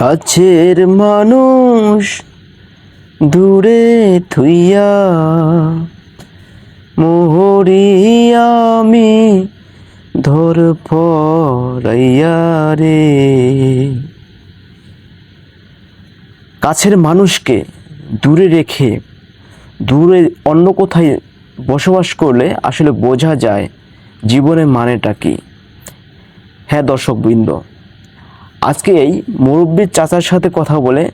কাছের মানুষ দূরে থুইয়া, মোহরি আমি ধর পড়াইয়া রে। কাছের মানুষকে দূরে রেখে, দূরে অন্য কোথায় বসবাস করলে আসলে বোঝা যায় জীবনের মানেটা কি। হ্যাঁ দর্শকবৃন্দ আজকে এই মুরব্বীর চাচার সাথে কথা বলে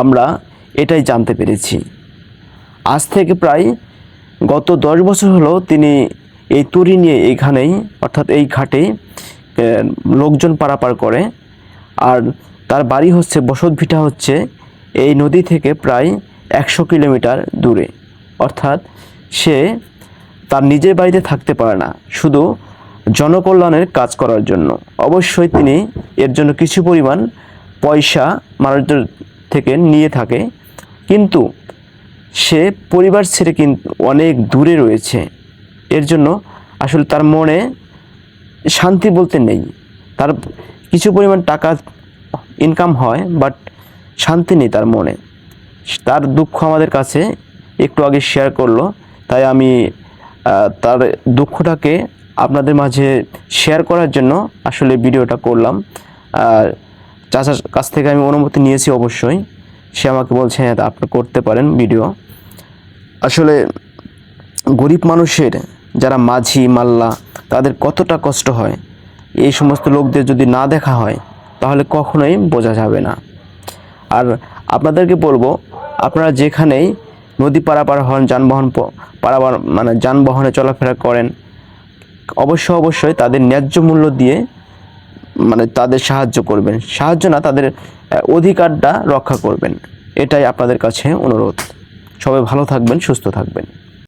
আমরা এটাই জানতে পেরেছি। আজ থেকে প্রায় গত দশ বছর হলো তিনি এই তরি নিয়ে এইখানেই অর্থাৎ এই ঘাটে লোকজন পারাপার করে। আর তার বাড়ি হচ্ছে, বসত ভিটা হচ্ছে এই নদী থেকে প্রায় একশো কিলোমিটার দূরে। অর্থাৎ সে তার নিজের বাড়িতে থাকতে পারে না। শুধু জনকল্যাণের কাজ করার জন্য। অবশ্যই তিনি এর জন্য কিছু পরিমাণ পয়সা মানুষদের থেকে নিয়ে থাকে। কিন্তু সে পরিবার ছেড়ে কিন্তু অনেক দূরে রয়েছে। এর জন্য আসলে তার মনে শান্তি বলতে নেই। তার কিছু পরিমাণ টাকা ইনকাম হয় বাট শান্তি নেই তার মনে। তার দুঃখ আমাদের কাছে একটু আগে শেয়ার করল। তাই আমি তার দুঃখটাকে আপনাদের মাঝে শেয়ার করার জন্য আসলে ভিডিওটা করলাম। আর চাচার কাছ থেকে আমি অনুমতি নিয়েছি অবশ্যই। সে আমাকে বলছে হ্যাঁ আপনি করতে পারেন ভিডিও আসলে গরিব মানুষের যারা মাঝি, মাল্লা, তাদের কতটা কষ্ট হয়? এই সমস্ত লোকদের যদি না দেখা হয়, তাহলে কখনোই বোঝা যাবে না। আর আপনাদেরকে বলব, আপনারা যেখানেই নদী পারাপার হন, যানবাহন পারাপার মানে যানবাহনে চলাফেরা করেন অবশ্যই অবশ্যই তাদের ন্যায্য মূল্য দিয়ে মানে তাদের সাহায্য করবেন। সাহায্য না, তাদের অধিকারটা রক্ষা করবেন। এটাই আপনাদের কাছে অনুরোধ। সবাই ভালো থাকবেন, সুস্থ থাকবেন।